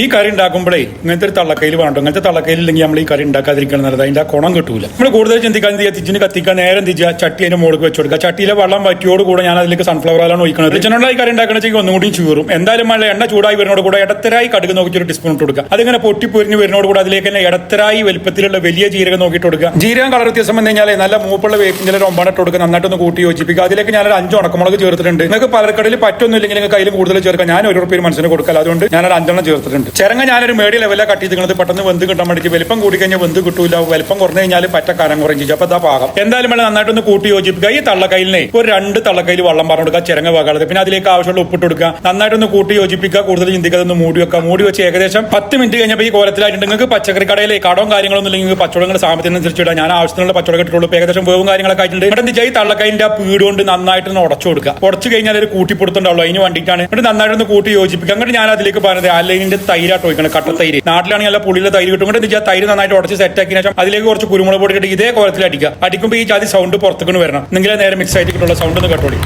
ഈ കറി ഉണ്ടാക്കുമ്പോഴേ ഇങ്ങനത്തെ ഒരു തള്ളക്കയിൽ വേണ്ടോ? ഇങ്ങനത്തെ തള്ളക്കയിൽ ഇല്ലെങ്കിൽ നമ്മൾ ഈ കറി ഉണ്ടാക്കാതിരിക്കണം എന്നുള്ളത് അതിന്റെ ഗുണം കിട്ടൂല. നമ്മൾ കൂടുതൽ ചിന്തിക്കാൻ എന്ത് ചെയ്യുക? തിച്ചിന് കത്തിക്കാൻ നേരം തിരിച്ചാൽ ചട്ടി അതിന്റെ മുകളിൽ വെച്ച് കൊടുക്കുക. ചട്ടിയിലെ വെള്ളം വറ്റിയോട് കൂടെ ഞാൻ അതിലേക്ക് സൺഫ്ലവർ ഓയിലാണ് ഒഴിക്കുന്നത് വെളിച്ചെണ്ണ ഈ കറി ഉണ്ടാക്കണമെങ്കിൽ ഒന്നുകൂടി ചൂറും. എന്തായാലും മഴ എണ്ണ ചൂടായി വരുന്നോട് കൂടെ ഇടത്തരായി കടുക് നോക്കിയിട്ട് ഒരു ടീസ്പൂൺ ഇട്ട് കൊടുക്കുക. അതിങ്ങനെ പൊട്ടി പൊരിഞ്ഞ് വരുന്നോട് കൂടെ അതിലേക്ക് തന്നെ ഇടത്തരായി വലിപ്പത്തിലുള്ള വലിയ ജീരകം നോക്കിയിട്ട് കൊടുക്കുക. ജീരകം കളർ വ്യത്യാസം വന്നു കഴിഞ്ഞാൽ നല്ല മൂപ്പുള്ള വേപ്പിന്റെ ഒരു ഇട്ട് കൊടുക്കുക. നന്നായിട്ടൊന്ന് കൂട്ടി യോജിപ്പിക്കുക. അതിലേക്ക് ഞാൻ ഒരു അഞ്ച് ഉണക്കമുളക് ചേർത്തിട്ടുണ്ട്. നിങ്ങൾക്ക് പലർക്കടയിൽ പറ്റൊന്നുമില്ലെങ്കിൽ നിങ്ങൾക്ക് കയ്യിൽ കൂടുതൽ ചേർക്കാം. ഞാൻ ഒരു ഉറുപ്പിന് മനസ്സിന് കൊടുക്കാം അതുകൊണ്ട് ഞാനൊരു അഞ്ചെണ്ണം ചേർത്തിട്ടുണ്ട്. ചെറങ്ങ ഞാനൊരു മേടി ലെവലിലാണ് കട്ട് ചെയ്തിരിക്കുന്നത് പെട്ടെന്ന് വെന്ത് കിട്ടാൻ വേണ്ടി വലിപ്പം കൂടി കഴിഞ്ഞാൽ വെന്ത് കിട്ടൂല. വലിപ്പം കുറഞ്ഞു കഴിഞ്ഞാൽ പറ്റ കരം കുറഞ്ഞു ചെയ്യും. അപ്പൊ ഇതാ പാകം. എന്തായാലും വേണം നന്നായിട്ടൊന്ന് കൂട്ടി യോജിപ്പിക്കുക. ഈ തള്ളക്കയിലിനെ ഒരു രണ്ട് തള്ളക്കയിൽ വെള്ളം പറഞ്ഞു കൊടുക്കുക. ചിരങ്ങ വകാളത് പിന്നെ അതിലേക്ക് ആവശ്യമുള്ള ഉപ്പിട്ട് കൊടുക്കുക. നന്നായിട്ടൊന്ന് കൂട്ടി യോജിപ്പിക്കുക. കൂടുതൽ ചിന്തിക്കാതെ ഒന്ന് മൂടി വെക്കുക. മൂടി വെച്ച് ഏകദേശം പത്ത് മിനിറ്റ് കഴിഞ്ഞപ്പോൾ ഈ കോലത്തിലായിട്ട് നിങ്ങൾക്ക് പച്ചക്കറി കടയിലെ കടവും കാര്യങ്ങളൊന്നും ഇല്ലെങ്കിൽ പച്ചവടങ്ങൾ സാമ്പത്തിനനുസരിച്ച് ഇടാം. ഞാൻ ആവശ്യത്തിനുള്ള പച്ചവടം കിട്ടുള്ളൂ ഏകദേശം വേവും കാര്യങ്ങളൊക്കെ ആയിട്ടുണ്ട്. ഇവിടെ എന്താ ഈ ആ പീട് കൊണ്ട് നന്നായിട്ട് ഒന്ന് ഉടച്ചു കൊടുക്കുക. ഉടച്ചു കഴിഞ്ഞാൽ ഒരു കൂട്ടിപ്പൊടുത്തുണ്ടാവുള്ളൂ. അതിന് വേണ്ടിയിട്ടാണ്. എന്നിട്ട് നന്നായിട്ടൊന്ന് കൂട്ടി യോജിപ്പിക്കുക. അങ്ങോട്ട് ഞാൻ അതിലേക്ക് പറഞ്ഞത് അല്ലെങ്കിന്റെ തൈരായിട്ട് ഒഴിക്കണം കട്ട തൈര്. നാട്ടിലാണെങ്കിൽ നല്ല പുളിയിലെ തൈര് കിട്ടും. കൊണ്ട് വെച്ചാൽ തൈര് നന്നായിട്ട് ഉടച്ച് സെറ്റ് ആക്കിയ ശേഷം അതിലേക്ക് കുറച്ച് കുരുമുളക് പൊടി ഇട്ട് ഇതേ കോലത്തിൽ അടിക്കുക അടിക്കുമ്പോൾ ഈ ജാതി സൗണ്ട് പുറത്തേക്ക് വരണം. നിങ്ങളെ നേരെ മിക്സ് ആയിട്ട് കിട്ടുള്ള സൗണ്ട് ഒന്ന് കേട്ടോളി.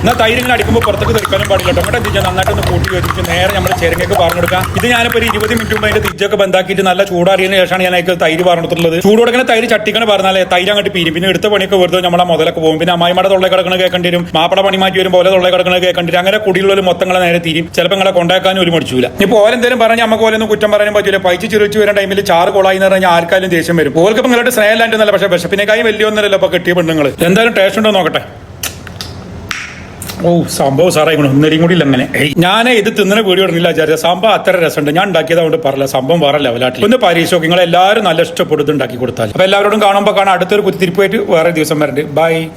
എന്നാൽ തൈര് ഇങ്ങനെ അടിക്കുമ്പോൾ പുറത്തേക്ക് തെറിക്കാനും പാടില്ല ടൊമാറ്റോ തിരിച്ചാൽ നന്നായിട്ടൊന്ന് കൂട്ടി വെച്ചിട്ട് നേരെ നമ്മൾ ചേരങ്ങയ്ക്ക് പറഞ്ഞു കൊടുക്കാം. ഇത് ഞാനിപ്പോൾ ഒരു ഇരുപത് മിനിറ്റ് മുമ്പ് അതിന്റെ തിരിച്ചൊക്കെ ബന്ധാക്കിയിട്ട് നല്ല ചൂടാറിയതിന് ശേഷമാണ് ഞാൻ അതിൽ തൈര് പറഞ്ഞിട്ടുള്ളത്. ചൂട് കൊടുക്കുന്ന തൈര് ചട്ടിക്കണ പറഞ്ഞാലേ തൈര് അങ്ങോട്ട് പിരി പിന്നെ എടുത്ത പണിയൊക്കെ വെറുതെ നമ്മളെ മുതലൊക്കെ പോകും. പിന്നെ അമ്മായിമാടെ തൊള്ളേ കിടക്കണ കേൾക്കേണ്ടി വരും. മാപ്പട പണി മാറ്റി വരും. പോലെ തൊള്ളേ കിടക്കണ കേൾക്കേണ്ടി വരും. അങ്ങനെ കുടിയുള്ള മൊത്തങ്ങളെ നേരെ തിരി ചിലപ്പോൾ നിങ്ങളെ കൊണ്ടാക്കാനും ഒരു മടിച്ചൂല. ഇപ്പോൾ ഓരെന്തേലും പറഞ്ഞാൽ നമുക്ക് ഓരോന്നും കുറ്റം പറയാനും പറ്റില്ല പൈച്ച് ചിരിച്ചു വരുന്ന ടൈമിൽ ചാറ് കൊളായി എന്ന് പറഞ്ഞാൽ ആർക്കാലും ദേഷ്യം വരും. ഓർക്ക് ഇപ്പം നിങ്ങളുടെ സ്നേഹമില്ലാണ്ട് നല്ല പക്ഷേ വിശപ്പിനേക്കായി വലിയ ഒന്നല്ലോ അപ്പോൾ കിട്ടിയ പെണ്ണുങ്ങൾ എന്തായാലും ടേസ്റ്റ് ഉണ്ടോ നോക്കട്ടെ. ഓ സംഭവം സാറേ ഇങ്ങനെ ഒന്നരയും കൂടി ഇല്ല അങ്ങനെ. ഞാൻ ഇത് തിന്നണ വീഡിയോ ഇടുന്നില്ല വിചാരിച്ച സംഭവം അത്ര രസമുണ്ട്. ഞാൻ ഉണ്ടാക്കിയത് കൊണ്ട് പറയില്ല സംഭവം വേറെ ലെവലാട്ടിൽ ഒന്ന് പരീക്ഷ നോക്കി നിങ്ങൾ എല്ലാവരും നല്ല ഇഷ്ടപ്പെടുത്ത് ഉണ്ടാക്കി കൊടുത്താൽ. അപ്പൊ എല്ലാവരോടും കാണുമ്പോൾ കാണാം. അടുത്തൊരു കുത്തിരിപ്പോയിട്ട് വേറെ ദിവസം വരണ്ട്. ബൈ.